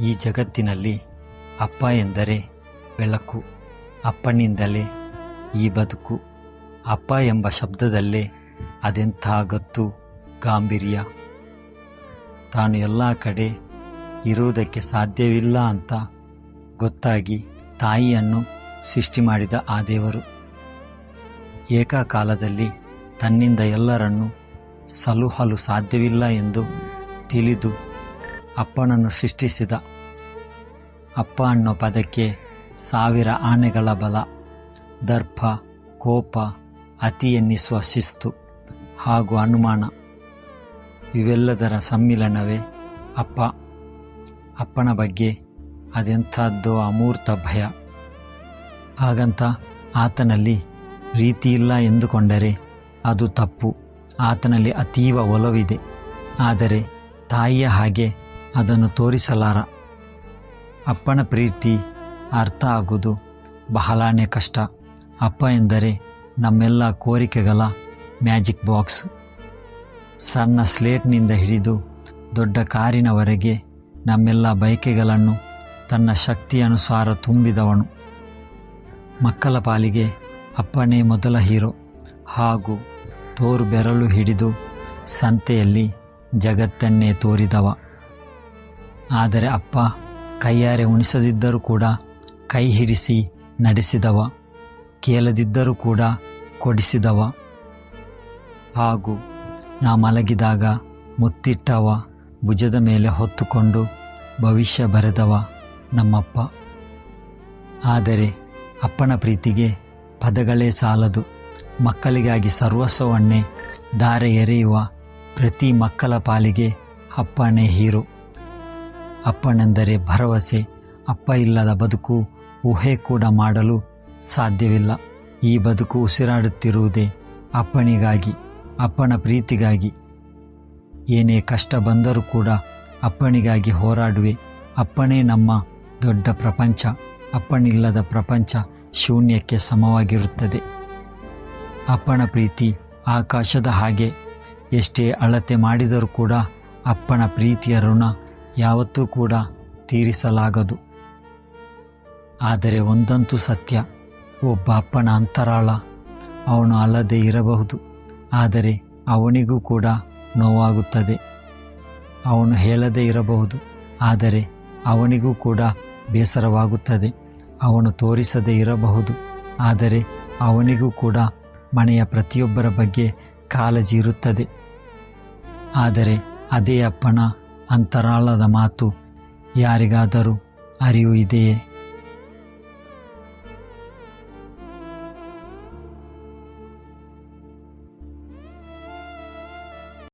ಈ ಜಗತ್ತಿನಲ್ಲಿ ಅಪ್ಪ ಎಂದರೆ ಬೆಳಕು, ಅಪ್ಪನಿಂದಲೇ ಈ ಬದುಕು. ಅಪ್ಪ ಎಂಬ ಶಬ್ದದಲ್ಲೇ ಅದೆಂಥ ಗತ್ತು, ಗಾಂಭೀರ್ಯ. ತಾನು ಎಲ್ಲ ಕಡೆ ಇರುವುದಕ್ಕೆ ಸಾಧ್ಯವಿಲ್ಲ ಅಂತ ಗೊತ್ತಾಗಿ ತಾಯಿಯನ್ನು ಸೃಷ್ಟಿ ಮಾಡಿದ ಆ ದೇವರು. ಏಕಕಾಲದಲ್ಲಿ ತನ್ನಿಂದ ಎಲ್ಲರನ್ನು ಸಲುಹಲು ಸಾಧ್ಯವಿಲ್ಲ ಎಂದು ತಿಳಿದು ಅಪ್ಪನನ್ನು ಸೃಷ್ಟಿಸಿದ. ಅಪ್ಪ ಅನ್ನೋ ಪದಕ್ಕೆ ಸಾವಿರ ಆನೆಗಳ ಬಲ, ದರ್ಪ, ಕೋಪ, ಅತಿ ಎನ್ನಿಸುವ ಶಿಸ್ತು ಹಾಗೂ ಅನುಮಾನ. ಇವೆಲ್ಲದರ ಸಮ್ಮಿಲನವೇ ಅಪ್ಪ. ಅಪ್ಪನ ಬಗ್ಗೆ ಅದೆಂಥದ್ದು ಅಮೂರ್ತ ಭಯ. ಹಾಗಂತ ಆತನಲ್ಲಿ ರೀತಿಯಿಲ್ಲ ಎಂದುಕೊಂಡರೆ ಅದು ತಪ್ಪು. ಆತನಲ್ಲಿ ಅತೀವ ಒಲವಿದೆ. ಆದರೆ ತಾಯಿಯ ಹಾಗೆ ಅದನ್ನು ತೋರಿಸಲಾರ. ಅಪ್ಪನ ಪ್ರೀತಿ ಅರ್ಥ ಆಗುವುದು ಬಹಳಾನೇ ಕಷ್ಟ. ಅಪ್ಪ ಎಂದರೆ ನಮ್ಮೆಲ್ಲ ಕೋರಿಕೆಗಳ ಮ್ಯಾಜಿಕ್ ಬಾಕ್ಸ್. ಸಣ್ಣ ಸ್ಲೇಟ್ನಿಂದ ಹಿಡಿದು ದೊಡ್ಡ ಕಾರಿನವರೆಗೆ ನಮ್ಮೆಲ್ಲ ಬಯಕೆಗಳನ್ನು ತನ್ನ ಶಕ್ತಿಯನುಸಾರ ತುಂಬಿದವನು. ಮಕ್ಕಳ ಪಾಲಿಗೆ ಅಪ್ಪನೇ ಮೊದಲ ಹೀರೋ. ಹಾಗೂ ತೋರು ಬೆರಳು ಹಿಡಿದು ಸಂತೆಯಲ್ಲಿ ಜಗತ್ತನ್ನೇ ತೋರಿದವ. ಆದರೆ ಅಪ್ಪ, ಕೈಯಾರೆ ಉಣಿಸದಿದ್ದರೂ ಕೂಡ ಕೈ ಹಿಡಿಸಿ ನಡೆಸಿದವ, ಕೇಳದಿದ್ದರೂ ಕೂಡ ಕೊಡಿಸಿದವ. ಹಾಗೂ ನಾ ಮಲಗಿದಾಗ ಮುತ್ತಿಟ್ಟವ, ಭುಜದ ಮೇಲೆ ಹೊತ್ತುಕೊಂಡು ಭವಿಷ್ಯ ಬರೆದವ ನಮ್ಮಪ್ಪ. ಆದರೆ ಅಪ್ಪನ ಪ್ರೀತಿಗೆ ಪದಗಳೇ ಸಾಲದು. ಮಕ್ಕಳಿಗಾಗಿ ಸರ್ವಸ್ವವನ್ನೇ ಧಾರೆ ಎರೆಯುವ ಪ್ರತಿ ಮಕ್ಕಳ ಪಾಲಿಗೆ ಅಪ್ಪನೇ ಹೀರೋ. ಅಪ್ಪನೆಂದರೆ ಭರವಸೆ, ಅಪ್ಪ ಇಲ್ಲದ ಬದುಕು ಊಹೆ ಕೂಡ ಮಾಡಲು ಸಾಧ್ಯವಿಲ್ಲ. ಈ ಬದುಕು ಉಸಿರಾಡುತ್ತಿರುವುದೇ ಅಪ್ಪನಿಗಾಗಿ, ಅಪ್ಪನ ಪ್ರೀತಿಗಾಗಿ. ಏನೇ ಕಷ್ಟ ಬಂದರೂ ಕೂಡ ಅಪ್ಪನಿಗಾಗಿ ಹೋರಾಡುವೆ. ಅಪ್ಪನೇ ನಮ್ಮ ದೊಡ್ಡ ಪ್ರಪಂಚ, ಅಪ್ಪನಿಲ್ಲದ ಪ್ರಪಂಚ ಶೂನ್ಯಕ್ಕೆ ಸಮವಾಗಿರುತ್ತದೆ. ಅಪ್ಪನ ಪ್ರೀತಿ ಆಕಾಶದ ಹಾಗೆ, ಎಷ್ಟೇ ಅಳತೆ ಮಾಡಿದರೂ ಕೂಡ ಅಪ್ಪನ ಪ್ರೀತಿಯ ಋಣ ಯಾವತ್ತೂ ಕೂಡ ತೀರಿಸಲಾಗದು. ಆದರೆ ಒಂದಂತೂ ಸತ್ಯ ಒಬ್ಬ ಅಪ್ಪನ ಅಂತರಾಳ, ಅವನು ಅಲ್ಲದೆ ಇರಬಹುದು, ಆದರೆ ಅವನಿಗೂ ಕೂಡ ನೋವಾಗುತ್ತದೆ. ಅವನು ಹೇಳದೇ ಇರಬಹುದು, ಆದರೆ ಅವನಿಗೂ ಕೂಡ ಬೇಸರವಾಗುತ್ತದೆ. ಅವನು ತೋರಿಸದೇ ಇರಬಹುದು, ಆದರೆ ಅವನಿಗೂ ಕೂಡ ಮನೆಯ ಪ್ರತಿಯೊಬ್ಬರ ಬಗ್ಗೆ ಕಾಳಜಿ ಇರುತ್ತದೆ. ಆದರೆ ಅದೇ ಅಪ್ಪನ ಅಂತರಾಳದ ಮಾತು ಯಾರಿಗಾದರೂ ಅರಿವು ಇದೆಯೇ?